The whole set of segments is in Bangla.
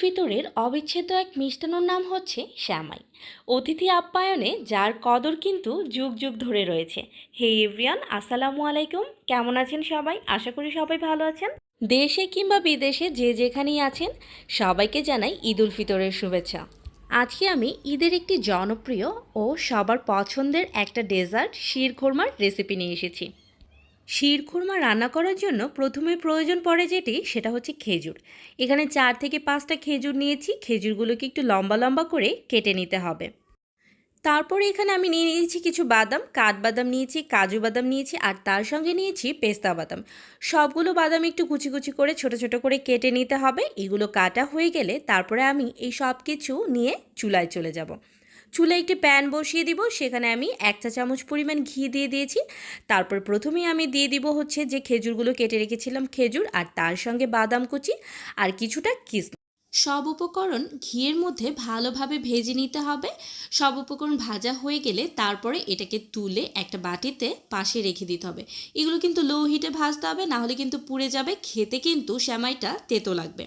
ফিতরের অবিচ্ছেদ্য এক মিষ্টান্নর নাম হচ্ছে শ্যামাই। অতিথি আপ্যায়নে, যার কদর কিন্তু যুগ যুগ ধরে রয়েছে। হে এভরিয়ান আসসালামু আলাইকুম। কেমন আছেন সবাই? আশা করি সবাই ভালো আছেন। দেশে কিংবা বিদেশে যে যেখানেই আছেন, সবাইকে জানাই ঈদ উল ফিতরের শুভেচ্ছা। আজকে আমি ঈদের একটি জনপ্রিয় ও সবার পছন্দের একটা ডেজার্ট, শিরখোরমার রেসিপি নিয়ে এসেছি। শিরখুরমা রান্না করার জন্য প্রথমে প্রয়োজন পড়ে যেটি, সেটা হচ্ছে খেজুর। এখানে চার থেকে পাঁচটা খেজুর নিয়েছি, খেজুরগুলোকে একটু লম্বা লম্বা করে কেটে নিতে হবে। তারপরে এখানে আমি নিয়ে নিয়েছি কিছু বাদাম, কাঠবাদাম নিয়েছি, কাজু বাদাম নিয়েছি, আর তার সঙ্গে নিয়েছি পেস্তা বাদাম। সবগুলো বাদাম একটু কুচি কুচি করে, ছোট ছোট করে কেটে নিতে হবে। এগুলো কাটা হয়ে গেলে তারপরে আমি এই সব কিছু নিয়ে চুলায় চলে যাব। চুলায় একটি প্যান বসিয়ে দিব, সেখানে আমি এক চা চামচ পরিমাণ ঘি দিয়ে দিয়েছি। তারপর প্রথমেই আমি দিয়ে দিব হচ্ছে যে খেজুরগুলো কেটে রেখেছিলাম খেজুর আর তার সঙ্গে বাদাম কুচি আর কিছুটা কিসমিস সব উপকরণ ঘিয়ের মধ্যে ভালোভাবে ভেজে নিতে হবে। সব উপকরণ ভাজা হয়ে গেলে তারপরে এটাকে তুলে একটা বাটিতে পাশে রেখে দিতে হবে। এগুলো কিন্তু লো হিটে ভাজতে হবে না হলে কিন্তু পুড়ে যাবে। খেতে কিন্তু শ্যামাইটা তেতো লাগবে।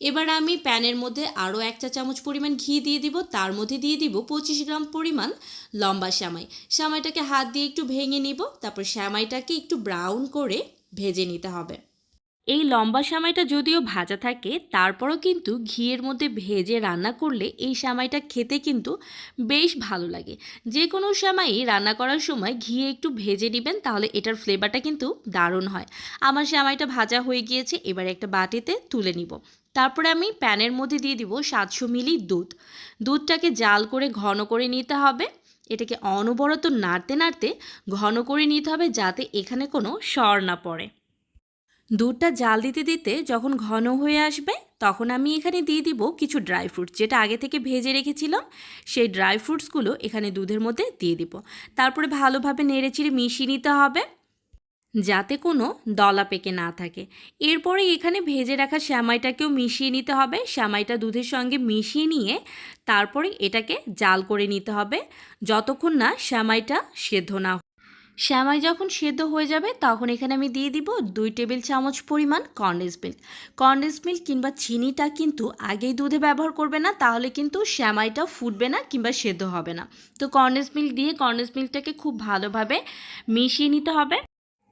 এবার আমি প্যানের মধ্যে আরও এক চা চামচ পরিমাণ ঘি দিয়ে দিব, তার মধ্যে দিয়ে দিব পঁচিশ গ্রাম পরিমাণ লম্বা শ্যামাই। শ্যামাইটাকে হাত দিয়ে একটু ভেঙে নিব, তারপর শ্যামাইটাকে একটু ব্রাউন করে ভেজে নিতে হবে। এই লম্বা সামাইটা যদিও ভাজা থাকে, তারপরও কিন্তু ঘিয়ের মধ্যে ভেজে রান্না করলে এই সামাইটা খেতে কিন্তু বেশ ভালো লাগে। যে কোনো সামাই রান্না করার সময় ঘিয়ে একটু ভেজে নেবেন, তাহলে এটার ফ্লেভারটা কিন্তু দারুণ হয়। আমার সামাইটা ভাজা হয়ে গিয়েছে, এবার একটা বাটিতে তুলে নিব। তারপরে আমি প্যানের মধ্যে দিয়ে দিব সাতশো মিলি দুধ। দুধটাকে জাল করে ঘন করে নিতে হবে। এটাকে অনবরত নাড়তে নাড়তে ঘন করে নিতে হবে যাতে এখানে কোনো সর না পড়ে। দুধটা জাল দিতে দিতে যখন ঘন হয়ে আসবে, তখন আমি এখানে দিয়ে দিব কিছু ড্রাই ফ্রুটস, যেটা আগে থেকে ভেজে রেখেছিলাম। সেই ড্রাই ফ্রুটসগুলো এখানে দুধের মধ্যে দিয়ে দিব। তারপরে ভালোভাবে নেড়েচিড়ে মিশিয়ে নিতে হবে। যাতে কোনো দলা পেকে না থাকে। এরপরে এখানে ভেজে রাখা শ্যামাইটাকেও মিশিয়ে নিতে হবে। শ্যামাইটা দুধের সঙ্গে মিশিয়ে নিয়ে তারপরে এটাকে জাল করে নিতে হবে। যতক্ষণ না শ্যামাইটা সেদ্ধ না শ্যামাই যখন সেদ্ধ হয়ে যাবে, তখন এখানে আমি দিয়ে দিব দুই টেবিল চামচ পরিমাণ কন্ডেন্স মিল্ক। কন্ডেন্স মিল্ক কিংবা চিনিটা কিন্তু আগেই দুধে ব্যবহার করবে না, তাহলে কিন্তু শ্যামাইটা ফুটবে না কিংবা সেদ্ধ হবে না। তো কন্ডেন্স মিল্ক দিয়ে কন্ডেন্স মিল্কটাকে খুব ভালোভাবে মিশিয়ে নিতে হবে।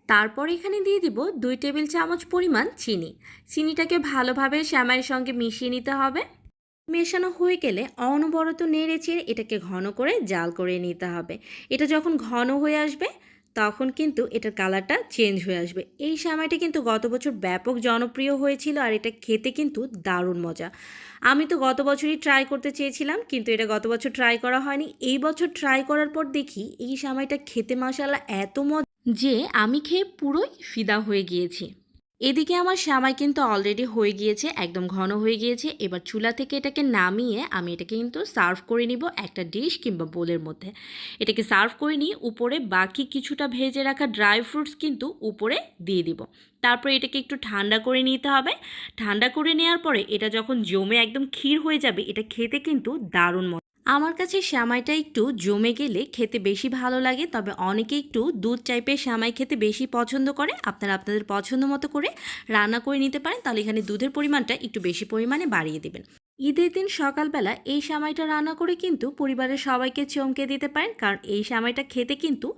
তারপর এখানে দিয়ে দিব দুই টেবিল চামচ পরিমাণ চিনি। চিনিটাকে ভালোভাবে শ্যামাইয়ের সঙ্গে মিশিয়ে নিতে হবে। মেশানো হয়ে গেলে অনবরত নেড়ে চেড়ে এটাকে ঘন করে জাল করে নিতে হবে। এটা যখন ঘন হয়ে আসবে, তখন কিন্তু এটার কালারটা চেঞ্জ হয়ে আসবে। এই শ্যামাইটা কিন্তু গত বছর ব্যাপক জনপ্রিয় হয়েছিল আর এটা খেতে কিন্তু দারুণ মজা। আমি তো গত বছরই ট্রাই করতে চেয়েছিলাম, কিন্তু এটা গত বছর ট্রাই করা হয়নি। এই বছর ট্রাই করার পর দেখি এই শ্যামাইটা খেতে মশালা এত মজা যে আমি খেয়ে পুরোই ফিদা হয়ে গিয়েছি। এদিকে আমার শ্যামাই কিন্তু অলরেডি হয়ে গিয়েছে, একদম ঘন হয়ে গিয়েছে। এবার চুলা থেকে এটাকে নামিয়ে আমি এটাকে কিন্তু সার্ভ করে নিব একটা ডিশ কিংবা বোলের মধ্যে। এটাকে সার্ভ করে নিয়ে উপরে বাকি কিছুটা ভেজে রাখা ড্রাই ফ্রুটস কিন্তু উপরে দিয়ে দিব। তারপরে এটাকে একটু ঠান্ডা করে নিতে হবে। ঠান্ডা করে নেওয়ার পরে এটা যখন জমে একদম ক্ষীর হয়ে যাবে, এটা খেতে কিন্তু দারুণ আমার কাছে শ্যামাইটা একটু জমে গেলে খেতে বেশি ভালো লাগে, তবে অনেকে একটু দুধ টাইপের শ্যামাই খেতে বেশি পছন্দ করে। আপনারা আপনাদের পছন্দ মতো করে রান্না করে নিতে পারেন, তাহলে এখানে দুধের পরিমাণটা একটু বেশি পরিমাণে বাড়িয়ে দেবেন। ঈদের দিন সকালবেলা এই শ্যামাইটা রান্না করে কিন্তু পরিবারের সবাইকে চমকে দিতে পারেন, কারণ এই শ্যামাইটা খেতে কিন্তু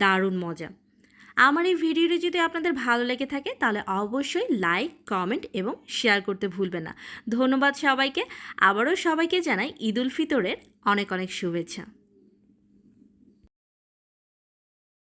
দারুণ মজা। আমার এই ভিডিওটি যদি আপনাদের ভালো লেগে থাকে, তাহলে অবশ্যই লাইক কমেন্ট এবং শেয়ার করতে ভুলবেন না। ধন্যবাদ সবাইকে। আবারও সবাইকে জানাই ঈদ উল ফিতরের অনেক অনেক শুভেচ্ছা।